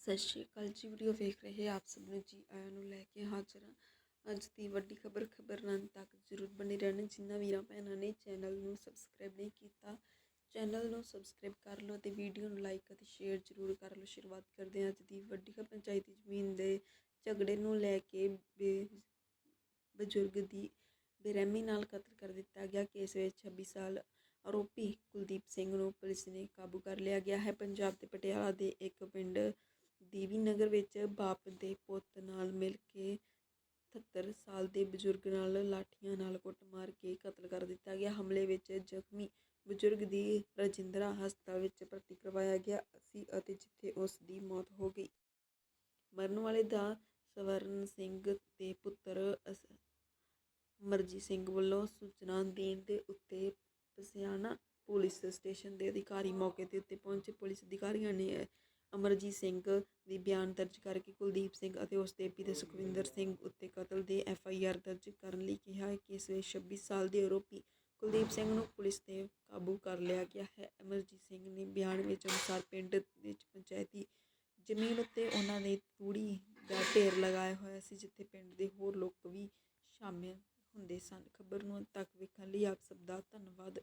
ਸਤਿ ਸ਼੍ਰੀ ਅਕਾਲ ਜੀ, ਵੀਡੀਓ ਵੇਖ ਰਹੇ ਆਪ ਸਭ ਨੂੰ ਜੀ, ਆਇਆਂ ਨੂੰ ਲੈ ਕੇ ਹਾਜ਼ਰ ਹਾਂ। ਅੱਜ ਦੀ ਵੱਡੀ ਖਬਰ ਖਬਰ ਰਨ ਤੱਕ ਜ਼ਰੂਰ ਬਣੇ ਰਹਿਣ। ਜਿਨ੍ਹਾਂ ਵੀਰਾਂ, ਭੈਣਾਂ ਨੇ ਚੈਨਲ ਨੂੰ ਸਬਸਕ੍ਰਾਈਬ ਨਹੀਂ ਕੀਤਾ, ਚੈਨਲ ਨੂੰ ਸਬਸਕ੍ਰਾਈਬ ਕਰ ਲਓ ਤੇ ਵੀਡੀਓ ਨੂੰ ਲਾਈਕ ਅਤੇ ਸ਼ੇਅਰ ਜ਼ਰੂਰ ਕਰ ਲਓ। ਸ਼ੁਰੂਆਤ ਕਰਦੇ ਹਾਂ ਅੱਜ ਦੀ ਵੱਡੀ ਖਬਰ। ਪੰਚਾਇਤੀ ਜ਼ਮੀਨ ਦੇ ਝਗੜੇ ਨੂੰ ਲੈ ਕੇ ਬੇ- ਬਜ਼ੁਰਗ ਦੀ ਬੇਰਹਿਮੀ ਨਾਲ ਕਤਲ ਕਰ ਦਿੱਤਾ ਗਿਆ। ਕੇਸ ਵਿੱਚ 26 ਸਾਲ ਆਰੋਪੀ ਕੁਲਦੀਪ ਸਿੰਘ ਨੂੰ ਪੁਲਿਸ ਨੇ ਕਾਬੂ ਕਰ ਲਿਆ ਗਿਆ ਹੈ। ਪੰਜਾਬ ਦੇ ਪਟਿਆਲਾ ਦੇ ਇੱਕ ਪਿੰਡ ਦੇਵੀ ਨਗਰ ਵਿੱਚ ਬਾਪ ਦੇ ਪੁੱਤ ਨਾਲ ਮਿਲ ਕੇ 77 ਸਾਲ ਦੇ ਬਜ਼ੁਰਗ ਨਾਲ ਲਾਠੀਆਂ ਨਾਲ ਕੁੱਟਮਾਰ ਕੇ ਕਤਲ ਕਰ ਦਿੱਤਾ ਗਿਆ। ਹਮਲੇ ਵਿੱਚ ਜ਼ਖਮੀ ਬਜ਼ੁਰਗ ਦੀ ਰਜਿੰਦਰਾ ਹਸਪਤਾਲ ਵਿੱਚ ਭਰਤੀ ਕਰਵਾਇਆ ਗਿਆ ਸੀ ਅਤੇ ਜਿੱਥੇ ਉਸ ਦੀ ਮੌਤ ਹੋ ਗਈ। ਮਰਨ ਵਾਲੇ ਦਾ ਸਵਰਨ ਸਿੰਘ ਦੇ ਪੁੱਤਰ ਅਸ- ਸਿੰਘ ਵੱਲੋਂ ਸੂਚਨਾ ਦੇਣ ਦੇ ਉੱਤੇ ਪਸਿਆਣਾ ਪੁਲਿਸ ਸਟੇਸ਼ਨ ਦੇ ਅਧਿਕਾਰੀ ਮੌਕੇ ਤੇ ਉੱਤੇ ਪਹੁੰਚੇ। ਪੁਲਿਸ ਅਧਿਕਾਰੀਆਂ ਨੇ ਅਮਰਜੀਤ ਸਿੰਘ ਦੀ ਬਿਆਨ ਦਰਜ ਕਰਕੇ ਕੁਲਦੀਪ ਸਿੰਘ ਅਤੇ ਉਸ ਦੇ ਪਿਤਾ ਸੁਖਵਿੰਦਰ ਸਿੰਘ ਉੱਤੇ ਕਤਲ ਦੇ ਐਫ ਆਈ ਆਰ ਦਰਜ ਕਰਨ ਲਈ ਕਿਹਾ ਹੈ ਕਿ ਇਸ ਵਿੱਚ 26 ਸਾਲ ਦੇ ਆਰੋਪੀ ਕੁਲਦੀਪ ਸਿੰਘ ਨੂੰ ਪੁਲਿਸ ਨੇ ਕਾਬੂ ਕਰ ਲਿਆ ਗਿਆ ਹੈ। ਅਮਰਜੀਤ ਸਿੰਘ ਨੇ ਬਿਆਨ ਵਿੱਚ ਅਨੁਸਾਰ ਪਿੰਡ ਵਿੱਚ ਪੰਚਾਇਤੀ ਜ਼ਮੀਨ ਉੱਤੇ ਉਹਨਾਂ ਨੇ ਤੂੜੀ ਦਾ ਢੇਰ ਲਗਾਇਆ ਹੋਇਆ ਸੀ, ਜਿੱਥੇ ਪਿੰਡ ਦੇ ਹੋਰ ਲੋਕ ਵੀ ਸ਼ਾਮਿਲ ਹੁੰਦੇ ਸਨ। ਖਬਰ ਨੂੰ ਤੱਕ ਵੇਖਣ ਲਈ ਆਪ ਸਭ ਦਾ ਧੰਨਵਾਦ।